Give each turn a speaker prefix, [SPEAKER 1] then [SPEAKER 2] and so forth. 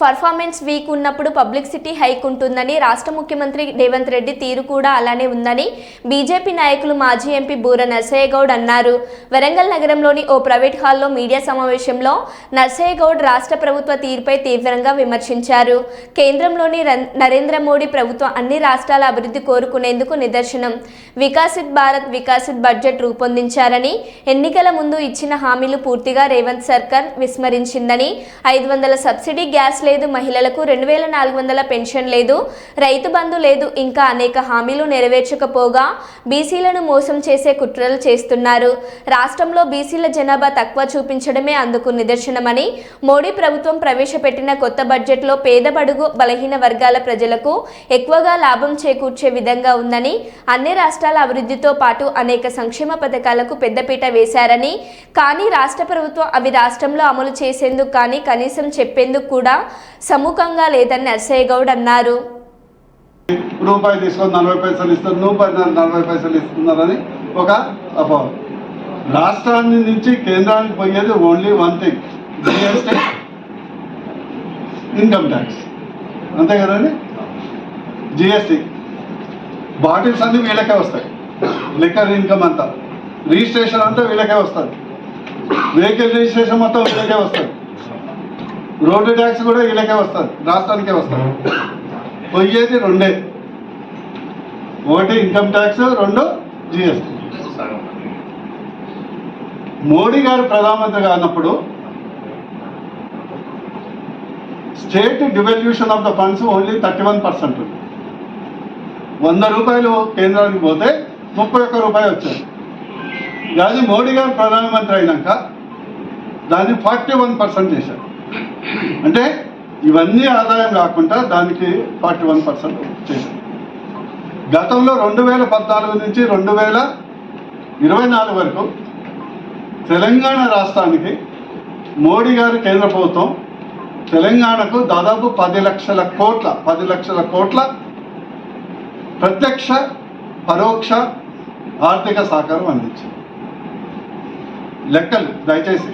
[SPEAKER 1] Performance weak ఉన్నప్పుడు publicity hike ఉంటుందని రాష్ట్ర ముఖ్యమంత్రి రేవంత్ రెడ్డి తీరు కూడా అలానే ఉందని బీజేపీ నాయకులు మాజీ ఎంపీ బూర నర్సయ్యగౌడ్ అన్నారు. వరంగల్ నగరంలోని ఓ ప్రైవేట్ హాల్లో మీడియా సమావేశంలో నర్సయ్యగౌడ్ రాష్ట్ర ప్రభుత్వ తీరుపై తీవ్రంగా విమర్శించారు. కేంద్రంలోని నరేంద్ర మోడీ ప్రభుత్వం అన్ని రాష్ట్రాల అభివృద్ధి కోరుకునేందుకు నిదర్శనం. వికాసిత్ భారత్ వికాసిత్ బడ్జెట్ రూపొందించారని ఎన్నికల ముందు ఇచ్చిన హామీలు పూర్తిగా రేవంత్ సర్కార్ విస్మరించిందని ఐదు వందల సబ్సిడీ గ్యాస్ లేదు మహిళలకు రెండు వేల నాలుగు వందల పెన్షన్ లేదు రైతు బంధు లేదు ఇంకా అనేక హామీలు నెరవేర్చకపోగా బీసీలను మోసం చేసే కుట్రలు చేస్తున్నారు. రాష్ట్రంలో బీసీల జనాభా తక్కువ చూపించడమే అందుకు నిదర్శనమని మోడీ ప్రభుత్వం ప్రవేశపెట్టిన కొత్త బడ్జెట్లో పేద బడుగు బలహీన వర్గాల ప్రజలకు ఎక్కువగా లాభం చేకూర్చే విధంగా ఉందని అన్ని రాష్ట్రాల అభివృద్ధితో పాటు అనేక సంక్షేమ పథకాలకు పెద్దపీట వేశారని కానీ రాష్ట్ర ప్రభుత్వం అవి రాష్ట్రంలో అమలు చేసేందుకు కానీ కనీసం చెప్పేందుకు కూడా సముఖంగా లేదని నర్సయ్య గౌడ్ అన్నారు.
[SPEAKER 2] రూపాయి తీసుకొని నలభై పైసలు ఇస్తారు రూపాయి నలభై పైసలు ఇస్తున్నారని ఒక అపోహ. రాష్ట్రాన్ని నుంచి కేంద్రానికి పోయేది only one thing income tax అంతే కదండి? జిఎస్టీ బాటిల్స్ అన్నీ వీళ్ళకే వస్తాయి. లిక్కర్ ఇన్కమ్ అంతా. రిజిస్ట్రేషన్ అంతా వీళ్ళకే వస్తుంది. వెహికల్ రిజిస్ట్రేషన్ మొత్తం వీళ్ళకే వస్తుంది. రోడ్డు ట్యాక్స్ కూడా వీళ్ళకే వస్తుంది రాష్ట్రానికే వస్తుంది. పోయేది రెండే. ఒకటి ఇన్కమ్ ట్యాక్స్ రెండు జిఎస్టీ. మోడీ గారు ప్రధానమంత్రిగా అన్నప్పుడు state devolution of the funds only thirty one percent. వంద రూపాయలు కేంద్రానికి పోతే ముప్పై ఒక్క రూపాయలు వచ్చాయి. కానీ మోడీ గారు ప్రధానమంత్రి అయినాక దాన్ని ఫార్టీ వన్ పర్సెంట్ చేశారు. అంటే ఇవన్నీ ఆదాయం కాకుండా దానికి ఫార్టీ వన్ పర్సెంట్ చేసింది గతంలో రెండు వేల పద్నాలుగు నుంచి రెండు వేల ఇరవై నాలుగు వరకు తెలంగాణ రాష్ట్రానికి మోడీ గారు కేంద్ర ప్రభుత్వం తెలంగాణకు దాదాపు పది లక్షల కోట్ల పది లక్షల కోట్ల ప్రత్యక్ష పరోక్ష ఆర్థిక సహకారం అందించింది. లెక్కలు దయచేసి.